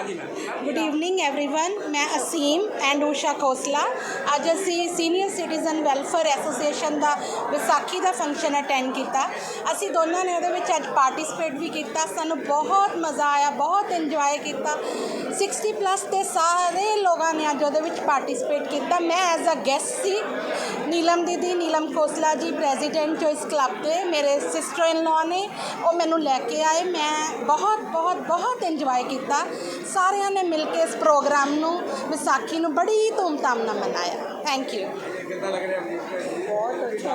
ਹਾਂਜੀ ma'am good evening everyone ਮੈਂ ਅਸੀਮ and Usha Khosla ਅੱਜ ਅਸੀਂ ਸੀਨੀਅਰ ਸਿਟੀਜ਼ਨ ਵੈਲਫੇਅਰ ਐਸੋਸੀਏਸ਼ਨ ਦਾ ਵਿਸਾਖੀ ਦਾ ਫੰਕਸ਼ਨ ਅਟੈਂਡ ਕੀਤਾ ਅਸੀਂ ਦੋਨਾਂ ਨੇ ਉਹਦੇ ਵਿੱਚ ਅੱਜ ਪਾਰਟਿਸਿਪੇਟ ਵੀ ਕੀਤਾ ਸਾਨੂੰ ਬਹੁਤ ਮਜ਼ਾ ਆਇਆ ਬਹੁਤ ਇੰਜੋਏ ਕੀਤਾ 60 ਪਲੱਸ ਦੇ ਸਾਰੇ ਲੋਕਾਂ ਨੇ ਅੱਜ ਉਹਦੇ ਵਿੱਚ ਪਾਰਟਿਸਿਪੇਟ ਕੀਤਾ ਮੈਂ ਐਜ਼ ਅ ਗੈਸਟ ਸੀ ਨੀਲਮ ਦੀਦੀ ਨੀਲਮ ਖੋਸਲਾ ਜੀ ਪ੍ਰੈਜ਼ੀਡੈਂਟ ਜੋ ਇਸ ਕਲੱਬ ਦੇ ਮੇਰੇ ਸਿਸਟਰ ਇਨ ਲਾਅ ਨੇ ਉਹ ਮੈਨੂੰ ਲੈ ਕੇ ਆਏ ਮੈਂ ਬਹੁਤ ਬਹੁਤ ਬਹੁਤ ਇੰਜੋਏ ਕੀਤਾ ਸਾਰਿਆਂ ਨੇ ਮਿਲ ਕੇ ਇਸ ਪ੍ਰੋਗਰਾਮ ਨੂੰ, ਵਿਸਾਖੀ ਨੂੰ ਬੜੀ ਧੂਮਧਾਮ ਨਾਲ ਮਨਾਇਆ। ਥੈਂਕ ਯੂ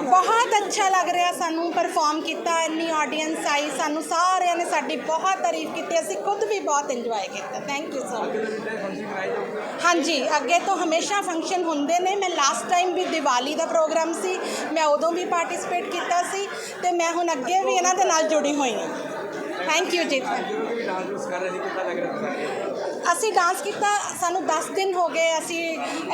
ਬਹੁਤ ਅੱਛਾ ਲੱਗ ਰਿਹਾ ਸਾਨੂੰ ਪਰਫਾਰਮ ਕੀਤਾ, ਇੰਨੀ ਆਡੀਅנס ਆਈ, ਸਾਨੂੰ ਸਾਰਿਆਂ ਨੇ ਸਾਡੀ ਬਹੁਤ ਤਾਰੀਫ ਕੀਤੀ, ਅਸੀਂ ਖੁਦ ਵੀ ਬਹੁਤ ਇੰਜੋਏ ਕੀਤਾ। ਥੈਂਕ ਯੂ ਸੋ ਮਚ ਹਾਂਜੀ, ਅੱਗੇ ਤੋਂ ਹਮੇਸ਼ਾ ਫੰਕਸ਼ਨ ਹੁੰਦੇ ਨੇ। ਮੈਂ ਲਾਸਟ ਟਾਈਮ ਵੀ ਦੀਵਾਲੀ ਦਾ ਪ੍ਰੋਗਰਾਮ ਸੀ, ਮੈਂ ਉਦੋਂ ਵੀ ਪਾਰਟਿਸਿਪੇਟ ਕੀਤਾ ਸੀ ਤੇ ਮੈਂ ਹੁਣ ਅੱਗੇ ਵੀ ਇਹਨਾਂ ਦੇ ਨਾਲ ਜੁੜੀ ਹੋਈ ਹਾਂ। ਥੈਂਕ ਯੂ ਜੀ ਜਦੋਂ ਵੀ ਅਸੀਂ ਡਾਂਸ ਕੀਤਾ ਸਾਨੂੰ 10 ਦਿਨ ਹੋ ਗਏ ਅਸੀਂ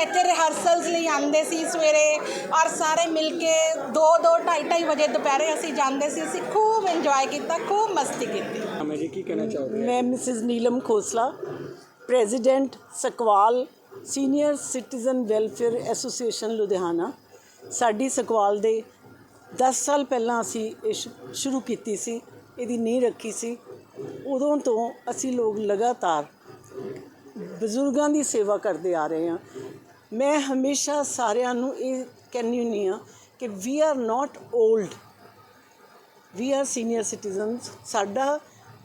ਇੱਥੇ ਰਿਹਰਸਲਸ ਲਈ ਆਉਂਦੇ ਸੀ ਸਵੇਰੇ ਔਰ ਸਾਰੇ ਮਿਲ ਕੇ 2 2 2:30 2:30 ਵਜੇ ਦੁਪਹਿਰੇ ਅਸੀਂ ਜਾਂਦੇ ਸੀ ਅਸੀਂ ਖੂਬ ਇੰਜੋਏ ਕੀਤਾ ਖੂਬ ਮਸਤੀ ਕੀਤੀ। ਕੀ ਕਹਿਣਾ ਚਾਹੋਗੇ? ਮੈਂ Mrs Neelam Khosla president ਸਕਵਾਲ senior citizen welfare association Ludhiana. ਸਾਡੀ ਸਕਵਾਲ ਦੇ 10 ਸਾਲ ਪਹਿਲਾਂ ਅਸੀਂ ਇਹ ਸ਼ੁ- ਸ਼ੁਰੂ ਕੀਤੀ ਸੀ ਇਹਦੀ ਨੀਂਹ ਰੱਖੀ ਸੀ। ਉਦੋਂ ਤੋਂ ਅਸੀਂ ਲੋਕ ਲਗਾਤਾਰ ਬਜ਼ੁਰਗਾਂ ਦੀ ਸੇਵਾ ਕਰਦੇ ਆ ਰਹੇ ਹਾਂ। ਮੈਂ ਹਮੇਸ਼ਾ ਸਾਰਿਆਂ ਨੂੰ ਇਹ ਕਹਿੰਦੀ ਹੁੰਦੀ ਹਾਂ ਕਿ we are not old we are senior citizens ਸਾਡਾ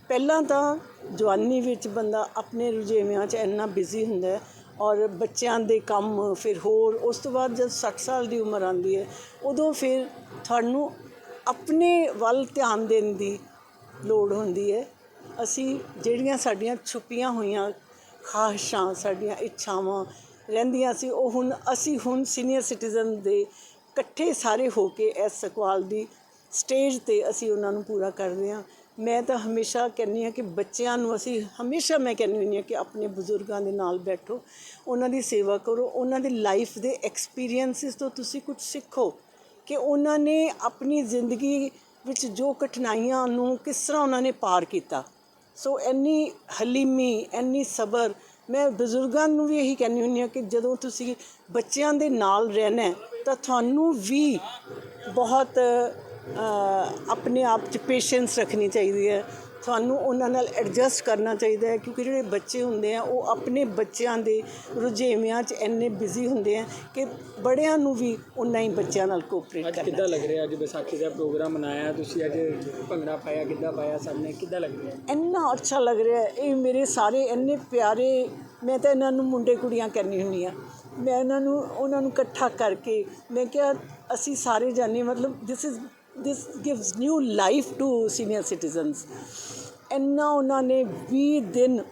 ਪਹਿਲਾਂ ਤਾਂ ਜਵਾਨੀ ਵਿੱਚ ਬੰਦਾ ਆਪਣੇ ਰੁਝੇਵਿਆਂ 'ਚ ਇੰਨਾ ਬਿਜ਼ੀ ਹੁੰਦਾ ਹੈ ਔਰ ਬੱਚਿਆਂ ਦੇ ਕੰਮ ਫਿਰ ਹੋਰ, ਉਸ ਤੋਂ ਬਾਅਦ ਜਦ 60 ਸਾਲ ਦੀ ਉਮਰ ਆਉਂਦੀ ਹੈ, ਉਦੋਂ ਫਿਰ ਤੁਹਾਨੂੰ ਆਪਣੇ ਵੱਲ ਧਿਆਨ ਦੇਣ ਦੀ ਲੋੜ ਹੁੰਦੀ ਹੈ। ਅਸੀਂ ਜਿਹੜੀਆਂ ਸਾਡੀਆਂ ਛੁਪੀਆਂ ਹੋਈਆਂ ਖਾਹਿਸ਼ਾਂ ਸਾਡੀਆਂ ਇੱਛਾਵਾਂ ਰਹਿੰਦੀਆਂ ਸੀ। ਉਹ ਹੁਣ, ਅਸੀਂ ਹੁਣ ਸੀਨੀਅਰ ਸਿਟੀਜ਼ਨ ਦੇ ਇਕੱਠੇ ਸਾਰੇ ਹੋ ਕੇ ਇਸ ਸਕਵਾਲ ਦੀ ਸਟੇਜ ਤੇ ਅਸੀਂ ਉਹਨਾਂ ਨੂੰ ਪੂਰਾ ਕਰਦੇ ਹਾਂ। ਮੈਂ ਤਾਂ ਹਮੇਸ਼ਾ ਕਹਿੰਦੀ ਹਾਂ ਕਿ ਬੱਚਿਆਂ ਨੂੰ ਅਸੀਂ, ਹਮੇਸ਼ਾ ਮੈਂ ਕਹਿੰਦੀ ਹੁੰਦੀ ਹਾਂ ਕਿ ਆਪਣੇ ਬਜ਼ੁਰਗਾਂ ਦੇ ਨਾਲ ਬੈਠੋ। ਉਹਨਾਂ ਦੀ ਸੇਵਾ ਕਰੋ। ਉਹਨਾਂ ਦੀ ਲਾਈਫ ਦੇ ਐਕਸਪੀਰੀਐਂਸਿਸ ਤੋਂ ਤੁਸੀਂ ਕੁਝ ਸਿੱਖੋ ਕਿ ਉਹਨਾਂ ਨੇ ਆਪਣੀ ਜ਼ਿੰਦਗੀ ਵਿੱਚ ਜੋ ਕਠਿਨਾਈਆਂ ਨੂੰ ਕਿਸ ਤਰ੍ਹਾਂ ਉਹਨਾਂ ਨੇ ਪਾਰ ਕੀਤਾ। ਸੋ ਇੰਨੀ ਹਲੀਮੀ, ਇੰਨੀ ਸਬਰ, ਮੈਂ ਬਜ਼ੁਰਗਾਂ ਨੂੰ ਵੀ ਇਹੀ ਕਹਿੰਦੀ ਹੁੰਦੀ ਹਾਂ ਕਿ ਜਦੋਂ ਤੁਸੀਂ ਬੱਚਿਆਂ ਦੇ ਨਾਲ ਰਹਿਣਾ ਤਾਂ ਤੁਹਾਨੂੰ ਵੀ ਬਹੁਤ ਆਪਣੇ ਆਪ 'ਚ ਪੇਸ਼ੈਂਸ ਰੱਖਣੀ ਚਾਹੀਦੀ ਹੈ। ਤੁਹਾਨੂੰ ਉਹਨਾਂ ਨਾਲ ਐਡਜਸਟ ਕਰਨਾ ਚਾਹੀਦਾ ਹੈ ਕਿਉਂਕਿ ਜਿਹੜੇ ਬੱਚੇ ਹੁੰਦੇ ਆ ਉਹ ਆਪਣੇ ਬੱਚਿਆਂ ਦੇ ਰੁਝੇਵਿਆਂ 'ਚ ਇੰਨੇ ਬਿਜ਼ੀ ਹੁੰਦੇ ਆ ਕਿ ਬੜਿਆਂ ਨੂੰ ਵੀ ਉਨਾ ਹੀ ਬੱਚਿਆਂ ਨਾਲ ਕੋਆਪਰੇਟ ਅੱਜ ਕਰਨਾ ਕਿੱਦਾਂ ਲੱਗ ਰਿਹਾ? ਅੱਜ ਵਿਸਾਖੀ ਦਾ ਪ੍ਰੋਗਰਾਮ ਮਨਾਇਆ ਤੁਸੀਂ ਅੱਜ ਭੰਗੜਾ ਪਾਇਆ ਕਿੱਦਾਂ ਪਾਇਆ ਸਭ ਨੇ ਕਿੱਦਾਂ ਲੱਗ ਰਿਹਾ? ਇੰਨਾ ਅੱਛਾ ਲੱਗ ਰਿਹਾ। ਇਹ ਮੇਰੇ ਸਾਰੇ ਇੰਨੇ ਪਿਆਰੇ ਮੈਂ ਤਾਂ ਇਹਨਾਂ ਨੂੰ ਮੁੰਡੇ ਕੁੜੀਆਂ ਕਹਿੰਦੀ ਹੁੰਦੀ ਆ ਮੈਂ ਇਹਨਾਂ ਨੂੰ ਉਹਨਾਂ ਨੂੰ ਇਕੱਠਾ ਕਰਕੇ ਮੈਂ ਕਿਹਾ ਅਸੀਂ ਸਾਰੇ ਜਾਣੇ ਮਤਲਬ this is this gives new life to senior citizens ਇੰਨਾ ਉਹਨਾਂ ਨੇ 20 ਦਿਨ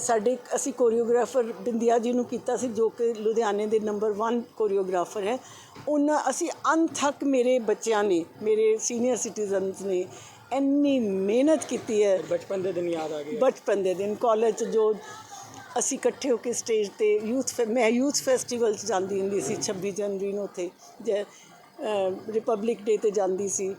ਸਾਡੇ ਅਸੀਂ ਕੋਰੀਓਗ੍ਰਾਫਰ ਬਿੰਦਿਆ ਜੀ ਨੂੰ ਕੀਤਾ ਸੀ ਜੋ ਕਿ ਲੁਧਿਆਣੇ ਦੇ ਨੰਬਰ 1 ਕੋਰੀਓਗ੍ਰਾਫਰ ਹੈ। ਉਹਨਾਂ ਅਸੀਂ ਅੰਤ ਤੱਕ ਮੇਰੇ ਬੱਚਿਆਂ ਨੇ ਮੇਰੇ ਸੀਨੀਅਰ ਸਿਟੀਜ਼ਨਸ ਨੇ ਇੰਨੀ ਮਿਹਨਤ ਕੀਤੀ ਹੈ। ਬਚਪਨ ਦੇ ਦਿਨ ਯਾਦ ਆ ਗਏ। ਬਚਪਨ ਦੇ ਦਿਨ ਕਾਲਜ ਜੋ ਅਸੀਂ ਇਕੱਠੇ ਹੋ ਕੇ ਸਟੇਜ ਤੇ ਯੂਥ ਮੈਂ ਯੂਥ ਫੈਸਟੀਵਲ 'ਚ ਜਾਂਦੀ ਹੁੰਦੀ ਸੀ 26 ਜਨਵਰੀ ਨੂੰ ਉੱਥੇ ਰਿਪਬਲਿਕ ਡੇ ਤੇ ਜਾਂਦੀ ਸੀ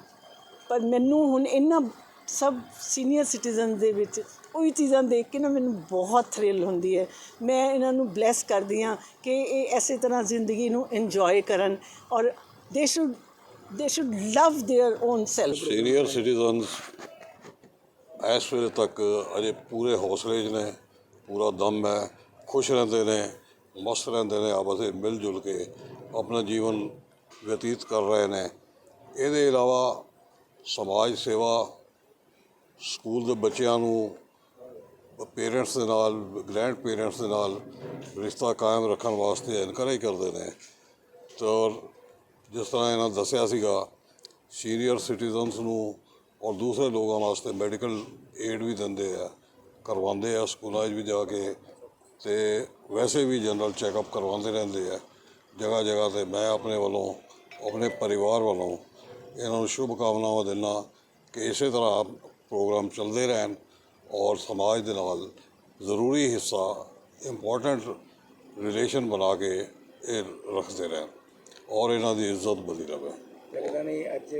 ਪਰ ਮੈਨੂੰ ਹੁਣ ਇਹਨਾਂ ਸਭ ਸੀਨੀਅਰ ਸਿਟੀਜ਼ਨ ਦੇ ਵਿੱਚ ਉਹੀ ਚੀਜ਼ਾਂ ਦੇਖ ਕੇ ਨਾ ਮੈਨੂੰ ਬਹੁਤ ਥ੍ਰਿਲ ਹੁੰਦੀ ਹੈ ਮੈਂ ਇਹਨਾਂ ਨੂੰ ਬਲੈਸ ਕਰਦੀ ਹਾਂ ਕਿ ਇਹ ਐਸੇ ਤਰ੍ਹਾਂ ਜ਼ਿੰਦਗੀ ਨੂੰ ਇੰਜੋਏ ਕਰਨ ਔਰ they should they should love their own self senior citizens ਇਸ ਵੇਲੇ ਤੱਕ ਅਜੇ ਪੂਰੇ ਹੌਸਲੇ 'ਚ ਨੇ ਪੂਰਾ ਦਮ ਹੈ ਖੁਸ਼ ਰਹਿੰਦੇ ਨੇ ਮਸਤ ਰਹਿੰਦੇ ਨੇ ਆਪਸ ਵਿੱਚ ਮਿਲ ਜੁਲ ਕੇ ਆਪਣਾ ਜੀਵਨ ਬਤੀਤ ਕਰ ਰਹੇ ਨੇ। ਇਹਦੇ ਇਲਾਵਾ ਸਮਾਜ ਸੇਵਾ, ਸਕੂਲ ਦੇ ਬੱਚਿਆਂ ਨੂੰ ਪੇਰੈਂਟਸ ਦੇ ਨਾਲ ਗ੍ਰੈਂਡ ਪੇਰੈਂਟਸ ਦੇ ਨਾਲ ਰਿਸ਼ਤਾ ਕਾਇਮ ਰੱਖਣ ਵਾਸਤੇ ਇਨਕਰੇਜ ਕਰਦੇ ਨੇ। ਤਾਂ ਜਿਸ ਤਰ੍ਹਾਂ ਇਹਨਾਂ ਦੱਸਿਆ ਸੀਗਾ ਸੀਨੀਅਰ ਸਿਟੀਜ਼ਨਸ ਨੂੰ ਔਰ ਦੂਸਰੇ ਲੋਕਾਂ ਵਾਸਤੇ ਮੈਡੀਕਲ ਏਡ ਵੀ ਦਿੰਦੇ ਆ, ਕਰਵਾਉਂਦੇ ਆ, ਸਕੂਲਾਂ 'ਚ ਵੀ ਜਾ ਕੇ ਤੇ ਵੈਸੇ ਵੀ ਜਨਰਲ ਚੈੱਕਅਪ ਕਰਵਾਉਂਦੇ ਰਹਿੰਦੇ ਆ। ਜਗ੍ਹਾ ਜਗ੍ਹਾ ਤੇ ਮੈਂ ਆਪਣੇ ਵੱਲੋਂ ਆਪਣੇ ਪਰਿਵਾਰ ਵੱਲੋਂ ਇਹਨਾਂ ਨੂੰ ਸ਼ੁਭ ਕਾਮਨਾਵਾਂ ਦਿੰਦਾ ਕਿ ਇਸੇ ਤਰ੍ਹਾਂ ਪ੍ਰੋਗਰਾਮ ਚੱਲਦੇ ਰਹਿਣ ਔਰ ਸਮਾਜ ਦੇ ਨਾਲ ਜ਼ਰੂਰੀ ਹਿੱਸਾ ਇੰਪੋਰਟੈਂਟ ਰਿਲੇਸ਼ਨ ਬਣਾ ਕੇ ਇਹ ਰੱਖਦੇ ਰਹਿਣ ਔਰ ਇਹਨਾਂ ਦੀ ਇੱਜ਼ਤ ਬਣੀ ਰਹੇ। ਲੱਗਦਾ ਨਹੀਂ ਅੱਜ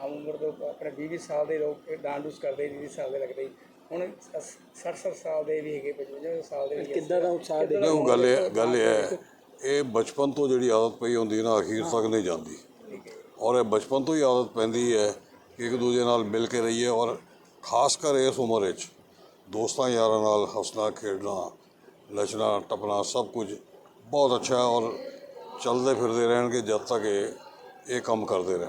ਹਮ ਉਮਰ ਤੋਂ ਆਪਣੇ 20 ਸਾਲ ਦੇ ਲੋਕ ਡਾਂਡੂਸ ਕਰਦੇ 20 ਸਾਲ ਦੇ ਲੱਗਦੇ ਹੁਣ 60 ਸਾਲ ਦੇ ਵੀ ਹੈਗੇ 55 ਸਾਲ ਦੇ ਕਿੱਦਾਂ ਦਾ ਉਤਸ਼ਾਹ ਦੇ ਗੱਲ ਇਹ ਗੱਲ ਇਹ ਹੈ ਇਹ ਬਚਪਨ ਤੋਂ ਜਿਹੜੀ ਆਦਤ ਪਈ ਹੁੰਦੀ ਨਾ, ਅਖੀਰ ਤੱਕ ਨਹੀਂ ਜਾਂਦੀ। ਔਰ ਇਹ ਬਚਪਨ ਤੋਂ ਹੀ ਆਦਤ ਪੈਂਦੀ ਹੈ ਕਿ ਇੱਕ ਦੂਜੇ ਨਾਲ ਮਿਲ ਕੇ ਰਹੀਏ ਔਰ ਖਾਸ ਕਰ ਇਸ ਉਮਰ ਵਿੱਚ ਦੋਸਤਾਂ ਯਾਰਾਂ ਨਾਲ ਹੱਸਣਾ, ਖੇਡਣਾ, ਨੱਚਣਾ, ਟੱਪਣਾ ਸਭ ਕੁਝ ਬਹੁਤ ਅੱਛਾ ਔਰ ਚੱਲਦੇ ਫਿਰਦੇ ਰਹਿਣਗੇ ਜਦ ਤੱਕ ਇਹ ਇਹ ਕੰਮ ਕਰਦੇ ਰਹਿਣ।